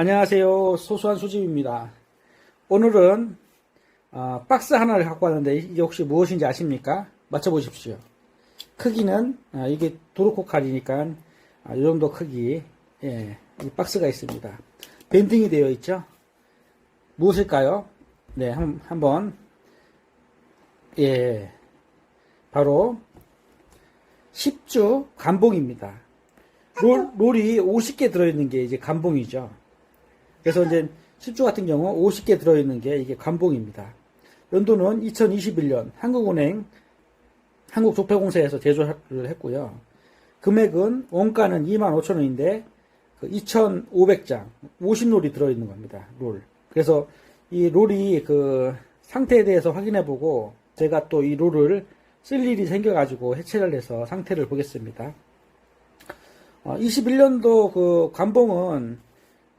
안녕하세요. 소소한 수집입니다. 오늘은 어, 박스 하나를 갖고 왔는데 이게 혹시 무엇인지 아십니까? 맞춰보십시오. 크기는 아, 이게 도르코 칼이니까 아, 이 정도 크기 예, 이 박스가 있습니다. 밴딩이 되어 있죠. 무엇일까요? 네, 한, 한번 예, 바로 10주 감봉입니다. 롤, 롤이 50개 들어있는 게 이제 감봉이죠. 그래서 이제 10주 같은 경우 50개 들어있는 게 이게 관봉입니다. 연도는 2021년 한국은행 한국조폐공사에서 제조를 했고요. 금액은 원가는 25,000원인데 그 2,500장 50롤이 들어있는 겁니다. 롤. 그래서 이 롤이 그 상태에 대해서 확인해 보고 제가 또 이 롤을 쓸 일이 생겨가지고 해체를 해서 상태를 보겠습니다. 21년도 그 관봉은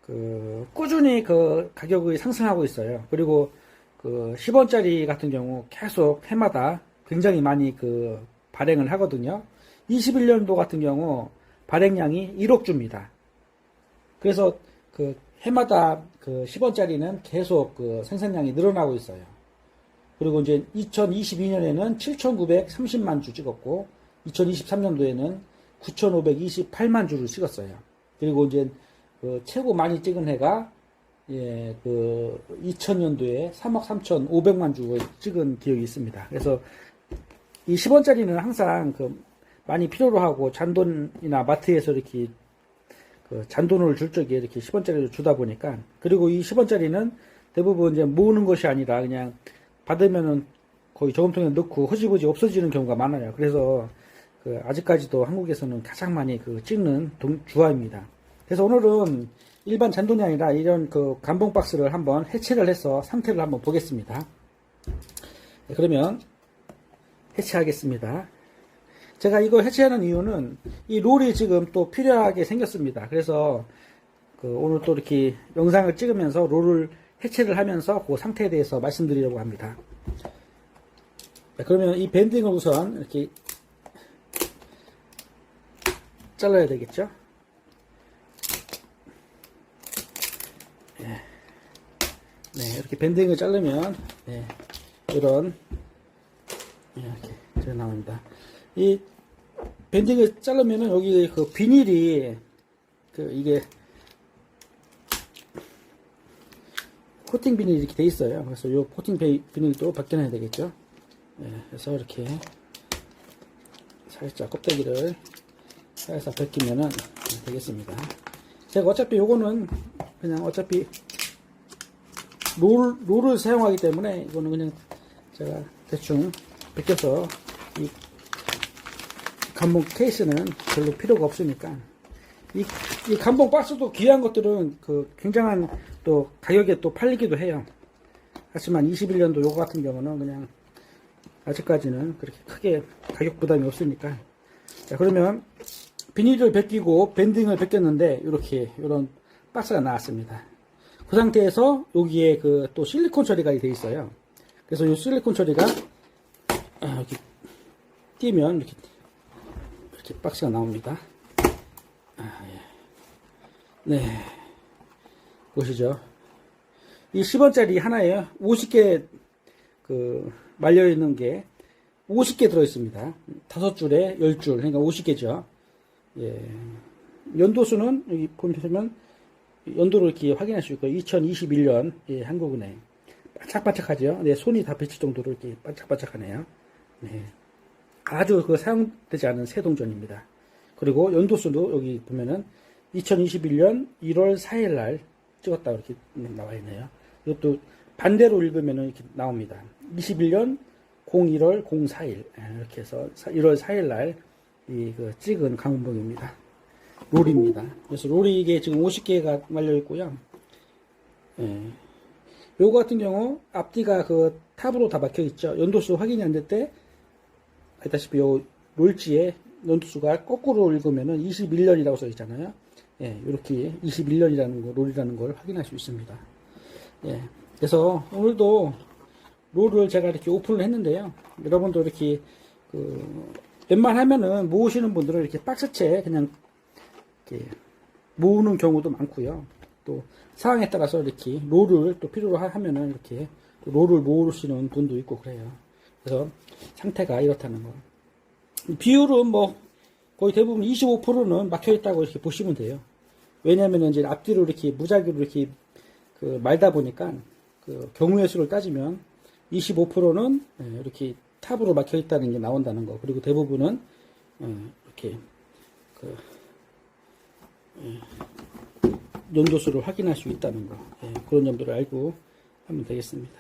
그 꾸준히 그 가격이 상승하고 있어요. 그리고 그 10원짜리 같은 경우 계속 해마다 굉장히 많이 그 발행을 하거든요. 21년도 같은 경우 발행량이 1억 주입니다. 그래서 그 해마다 그 10원짜리는 계속 그 생산량이 늘어나고 있어요. 그리고 이제 2022년에는 7,930만 주 찍었고 2023년도에는 9,528만 주를 찍었어요. 그리고 이제 그 최고 많이 찍은 해가 예, 그 2000년도에 3억 3,500만 주를 찍은 기억이 있습니다. 그래서 이 10원짜리는 항상 그 많이 필요로 하고 잔돈이나 마트에서 이렇게 그 잔돈을 줄 적에 이렇게 10원짜리를 주다 보니까 그리고 이 10원짜리는 대부분 이제 모으는 것이 아니라 그냥 받으면은 거의 저금통에 넣고 허지부지 없어지는 경우가 많아요. 그래서 그 아직까지도 한국에서는 가장 많이 그 찍는 동, 주화입니다. 그래서 오늘은 일반 잔돈이 아니라 이런 그 감봉 박스를 한번 해체를 해서 상태를 한번 보겠습니다. 네, 그러면 해체하겠습니다. 제가 이거 해체하는 이유는 이 롤이 지금 또 필요하게 생겼습니다. 그래서 그 오늘 또 이렇게 영상을 찍으면서 롤을 해체를 하면서 그 상태에 대해서 말씀드리려고 합니다. 네, 그러면 이 밴딩을 우선 이렇게 잘라야 되겠죠? 네, 이렇게 밴딩을 자르면 네, 이런 이렇게 저 나옵니다. 이 밴딩을 자르면은 여기 그 비닐이 그 이게 코팅 비닐이 이렇게 돼 있어요. 그래서 이 코팅 비닐도 벗겨내야 되겠죠. 네, 그래서 이렇게 살짝 껍데기를 살짝 벗기면은 되겠습니다. 제가 어차피 요거는 그냥 어차피 롤, 롤을 사용하기 때문에 이거는 그냥 제가 대충 벗겨서 이 감봉 케이스는 별로 필요가 없으니까 이, 이 감봉 박스도 귀한 것들은 그 굉장한 또 가격에 또 팔리기도 해요. 하지만 21년도 요거 같은 경우는 그냥 아직까지는 그렇게 크게 가격 부담이 없으니까 자 그러면 비닐을 벗기고 밴딩을 벗겼는데 이렇게 이런 박스가 나왔습니다. 그 상태에서 여기에 그 또 실리콘 처리가 되어 있어요. 그래서 이 실리콘 처리가 아, 이렇게 띄면 이렇게 이렇게 박스가 나옵니다. 아, 예. 네, 보시죠. 이 10원짜리 하나에 50개 그 말려 있는 게 50개 들어 있습니다. 다섯 줄에 10줄, 그러니까 50개죠. 예. 연도수는 여기 보시면 연도를 이렇게 확인할 수 있고 2021년 예, 한국은행 반짝반짝하죠. 네, 손이 다 비칠 정도로 이렇게 반짝반짝하네요. 네. 아주 그 사용되지 않은 새 동전입니다. 그리고 연도수도 여기 보면은 2021년 1월 4일 날 찍었다 이렇게 나와 있네요. 이것도 반대로 읽으면 이렇게 나옵니다. 21년 01월 04일 이렇게 해서 1월 4일 날 이 그 찍은 강운봉입니다. 롤입니다. 그래서 롤이 이게 지금 50개가 말려 있고요. 예. 요거 같은 경우 앞뒤가 그 탑으로 다 박혀 있죠. 연도수 확인이 안 될 때 알다시피 요 롤지에 연도수가 거꾸로 읽으면은 21년이라고 써 있잖아요. 예, 이렇게 21년이라는 거, 롤이라는 걸 확인할 수 있습니다. 예, 그래서 오늘도 롤을 제가 이렇게 오픈을 했는데요. 여러분도 이렇게 그 웬만하면은 모으시는 분들은 이렇게 박스채 그냥 모으는 경우도 많고요. 또 상황에 따라서 이렇게 롤을 또 필요로 하- 하면은 이렇게 또 롤을 모으시는 분도 있고 그래요. 그래서 상태가 이렇다는 거. 비율은 뭐 거의 대부분 25%는 막혀 있다고 이렇게 보시면 돼요. 왜냐하면 이제 앞뒤로 이렇게 무작위로 이렇게 그 말다 보니까 그 경우의 수를 따지면 25%는 예, 이렇게 탑으로 막혀 있다는 게 나온다는 거. 그리고 대부분은 예, 이렇게 그 예, 연도수를 확인할 수 있다는 거. 예, 그런 점들을 알고 하면 되겠습니다.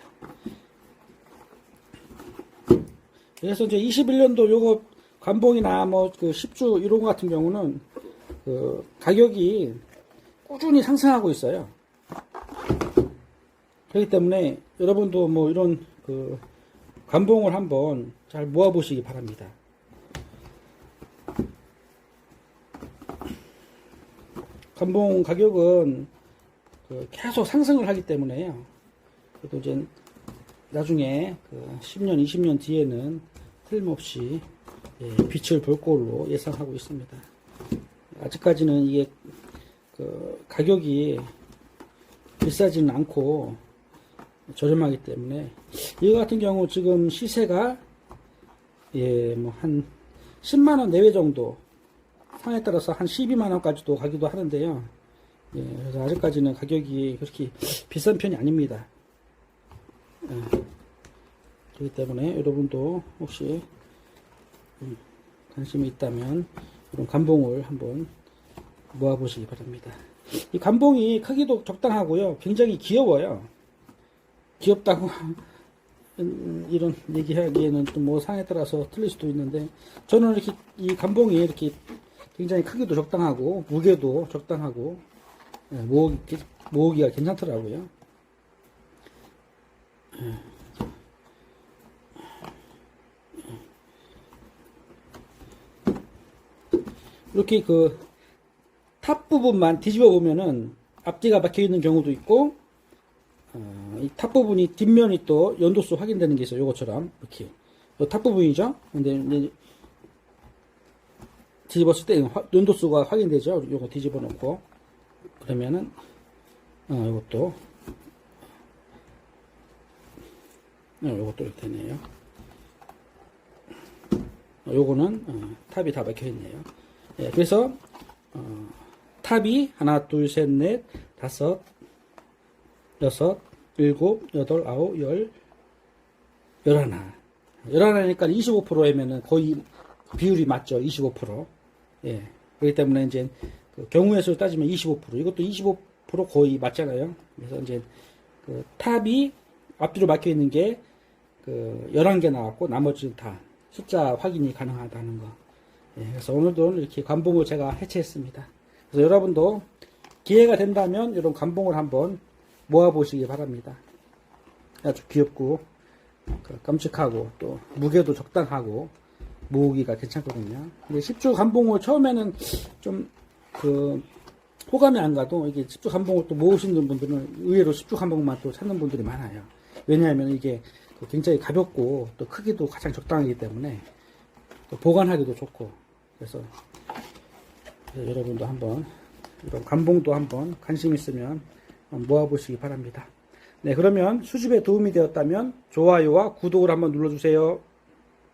그래서 이제 21년도 요거 관봉이나 뭐 그 10주 이런 거 같은 경우는 그 가격이 꾸준히 상승하고 있어요. 그렇기 때문에 여러분도 뭐 이런 그 관봉을 한번 잘 모아 보시기 바랍니다. 관봉 가격은 그 계속 상승을 하기 때문에요. 그래도 이제 나중에 그 10년, 20년 뒤에는 틀림없이 예, 빛을 볼 걸로 예상하고 있습니다. 아직까지는 이게 그 가격이 비싸지는 않고 저렴하기 때문에 이거 같은 경우 지금 시세가 예, 뭐 한 10만 원 내외 정도 상에 따라서 한 12만 원까지도 가기도 하는데요. 예, 그래서 아직까지는 가격이 그렇게 비싼 편이 아닙니다. 예, 그렇기 때문에 여러분도 혹시 음, 관심이 있다면 이런 감봉을 한번 모아보시기 바랍니다. 이 감봉이 크기도 적당하고요. 굉장히 귀여워요. 귀엽다고 음, 이런 얘기하기에는 또 뭐 상에 따라서 틀릴 수도 있는데 저는 이렇게 이 감봉이 이렇게 굉장히 크기도 적당하고 무게도 적당하고 예, 모으기, 모으기가 괜찮더라고요. 이렇게 그 탑 부분만 뒤집어 보면은 앞뒤가 박혀 있는 경우도 있고 어, 이탑 부분이 뒷면이 또 연도수 확인되는 게 있어요. 요것처럼 이렇게 요탑 부분이죠. 근데 뒤집었을 때 화- 연도수가 확인되죠. 요거 뒤집어 놓고 그러면은 어, 요것도 어, 요것도 이렇게 되네요. 어, 요거는 어, 탑이 다 박혀 있네요. 예, 그래서 어, 탑이 하나, 둘, 셋, 넷, 다섯, 여섯, 일곱, 여덟, 아홉, 열, 열하나. 열하나니까 25%이면은 거의 비율이 맞죠. 25%. 예. 그렇기 때문에 이제 그 경우의 수를 따지면 25%. 이것도 25% 거의 맞잖아요. 그래서 이제 그 탑이 앞뒤로 막혀 있는 게 그 11개 나왔고 나머지는 다 숫자 확인이 가능하다는 거. 예, 그래서 오늘도 이렇게 관봉을 제가 해체했습니다. 그래서 여러분도 기회가 된다면 이런 관봉을 한번 모아보시기 바랍니다. 아주 귀엽고 그 깜찍하고 또 무게도 적당하고 모으기가 괜찮거든요. 근데 10주 관봉을 처음에는 좀 그 호감이 안 가도 이게 10주 관봉을 또 모으시는 분들은 의외로 10주 관봉만 또 찾는 분들이 많아요. 왜냐하면 이게 그 굉장히 가볍고 또 크기도 가장 적당하기 때문에 또 보관하기도 좋고 그래서 여러분도 한번 이런 관봉도 한번 관심 있으면 모아보시기 바랍니다. 네, 그러면 수집에 도움이 되었다면 좋아요와 구독을 한번 눌러주세요.